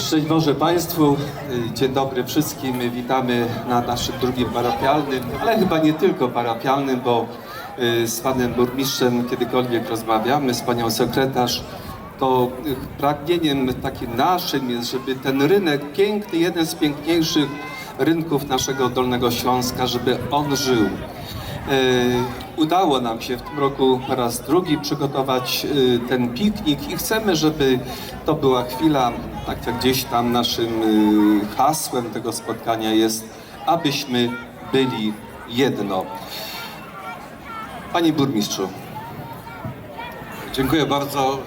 Szczęść Boże Państwu, y, dzień dobry wszystkim. Witamy na naszym drugim parafialnym, ale chyba nie tylko parafialnym, bo y, z Panem Burmistrzem kiedykolwiek rozmawiamy, z Panią Sekretarz, to y, pragnieniem takim naszym jest, żeby ten rynek, piękny, jeden z piękniejszych rynków naszego Dolnego Śląska, żeby on żył. Udało nam się w tym roku po raz drugi przygotować ten piknik i chcemy, żeby to była chwila, tak jak gdzieś tam naszym e, hasłem tego spotkania jest, abyśmy byli jedno. Panie Burmistrzu, Dziękuję bardzo.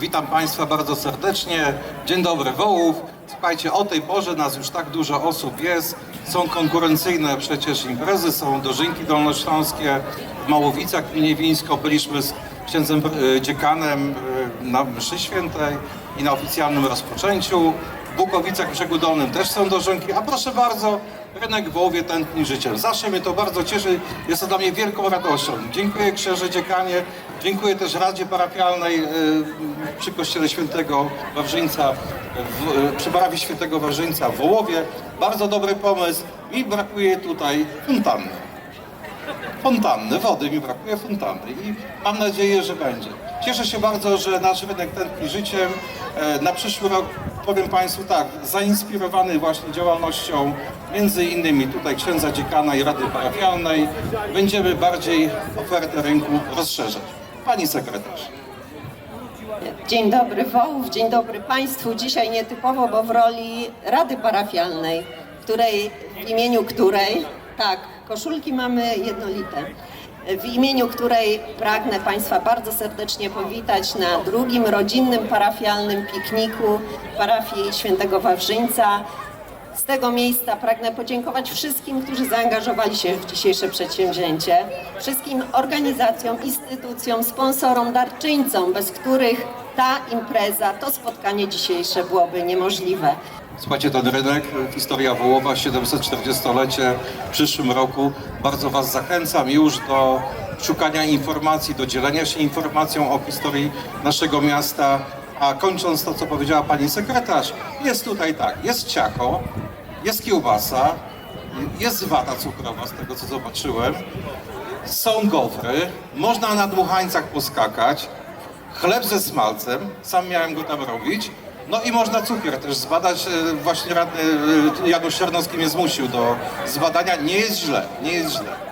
Witam Państwa bardzo serdecznie. Dzień dobry Wołów. Słuchajcie, o tej porze nas już tak dużo osób jest. Są konkurencyjne przecież imprezy, są dożynki dolnośląskie. W Małowicach gminie Wińsko byliśmy z księdzem e, dziekanem e, na mszy świętej i na oficjalnym rozpoczęciu. W Bukowicach Brzegu Dolnym też są dożynki, a proszę bardzo, rynek w Wołowie tętni życiem. Zawsze mnie to bardzo cieszy, jest to dla mnie wielką radością. Dziękuję księże dziekanie, dziękuję też Radzie Parafialnej e, przy Kościele Świętego Wawrzyńca, w, e, przy parafii Świętego Wawrzyńca w Wołowie. Bardzo dobry pomysł. Mi brakuje tutaj fontanny. Fontanny, wody mi brakuje fontanny i mam nadzieję, że będzie. Cieszę się bardzo, że nasz rynek tętni życiem. E, Na przyszły rok powiem Państwu tak, zainspirowany właśnie działalnością między innymi tutaj księdza dziekana i Rady Parafialnej, będziemy bardziej ofertę rynku rozszerzać. Pani sekretarz. Dzień dobry Wołów, dzień dobry Państwu. Dzisiaj nietypowo, bo w roli Rady Parafialnej, której, w imieniu której, tak, koszulki mamy jednolite, w imieniu której pragnę Państwa bardzo serdecznie powitać na drugim rodzinnym parafialnym pikniku parafii Świętego Wawrzyńca. Z tego miejsca pragnę podziękować wszystkim, którzy zaangażowali się w dzisiejsze przedsięwzięcie, wszystkim organizacjom, instytucjom, sponsorom, darczyńcom, bez których ta impreza, to spotkanie dzisiejsze byłoby niemożliwe. Słuchajcie, ten rynek, historia Wołowa, 740-lecie w przyszłym roku. Bardzo Was zachęcam już do szukania informacji, do dzielenia się informacją o historii naszego miasta. A kończąc to, co powiedziała Pani sekretarz, jest tutaj tak, jest ciacho, jest kiełbasa, jest wata cukrowa, z tego co zobaczyłem, są gofry, można na dmuchańcach poskakać, chleb ze smalcem, sam miałem go tam robić. No i można cukier też zbadać. e, Właśnie radny e, Janusz Czarnowski mnie zmusił do zbadania. Nie jest źle, nie jest źle.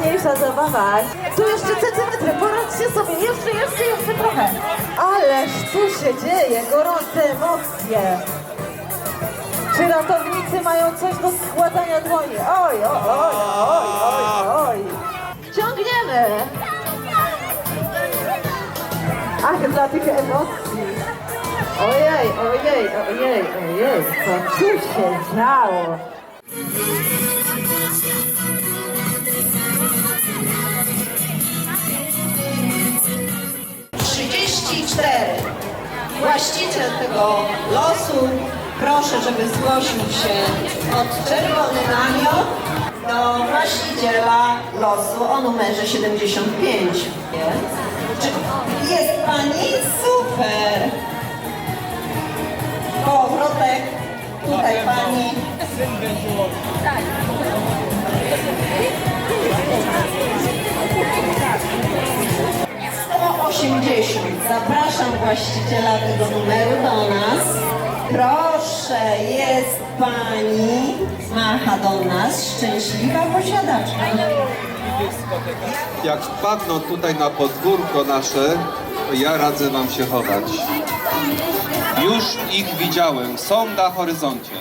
Najśmieszniejsza zabawa. Tu jeszcze centymetry, poradźcie sobie, jeszcze, jeszcze, jeszcze trochę. Ależ tu się dzieje, gorące emocje. Czy ratownicy mają coś do składania dłoni? Oj, oj, oj, oj, oj, oj. Ciągniemy. Ach, dla tych emocji. Ojej, ojej, ojej, ojej, co tu się działo? Właściciel tego losu, proszę, żeby zgłosił się od czerwony namiot do właściciela losu o numerze 75. Jest, Czy jest pani? Super! Powrotek. Tutaj pani. 180. Zapraszam właściciela tego numeru do nas. Proszę, jest pani. Macha do nas. Szczęśliwa posiadaczka. Jak wpadną tutaj na podwórko nasze, to ja radzę wam się chować. Już ich widziałem, są na horyzoncie.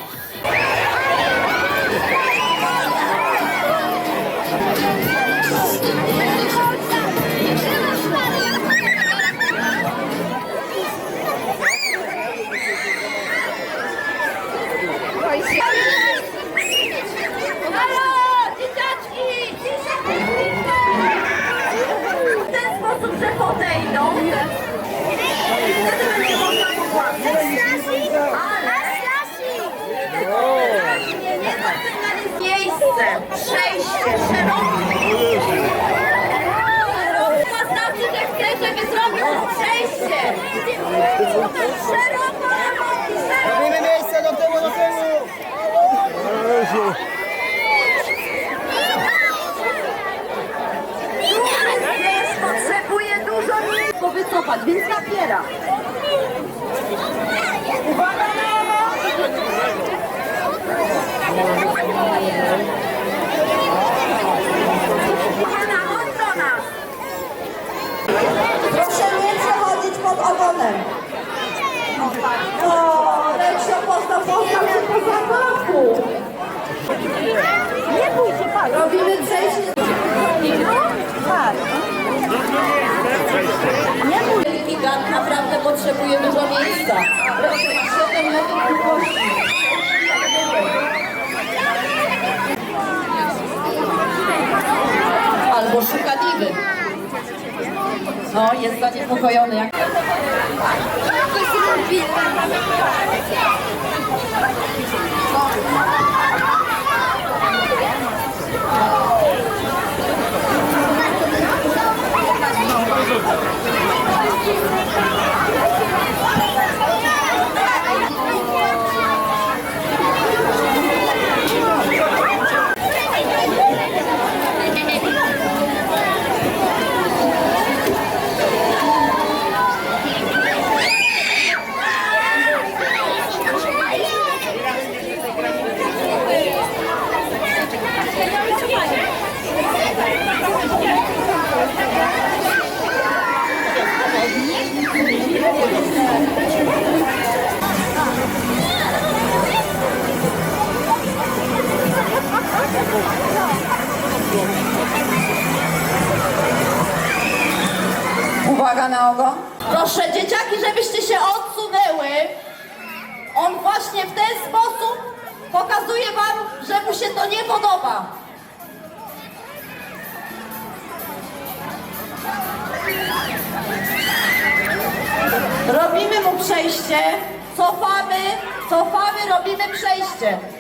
Proszę nie przechodzić pod ogonem. O, Reksio, postaw się po zapachu. Nie bój się, pan. Robimy przejście. Tak. Nie mój gigant naprawdę potrzebuje dużo miejsca. Proszę, ma 7 metrów Albo szuka diwy. No, jest zaniepokojony. Jak... Uwaga na ogon. Proszę dzieciaki, żebyście się odsunęły. On właśnie w ten sposób pokazuje wam, że mu się to nie podoba. Robimy mu przejście, cofamy, cofamy, robimy przejście.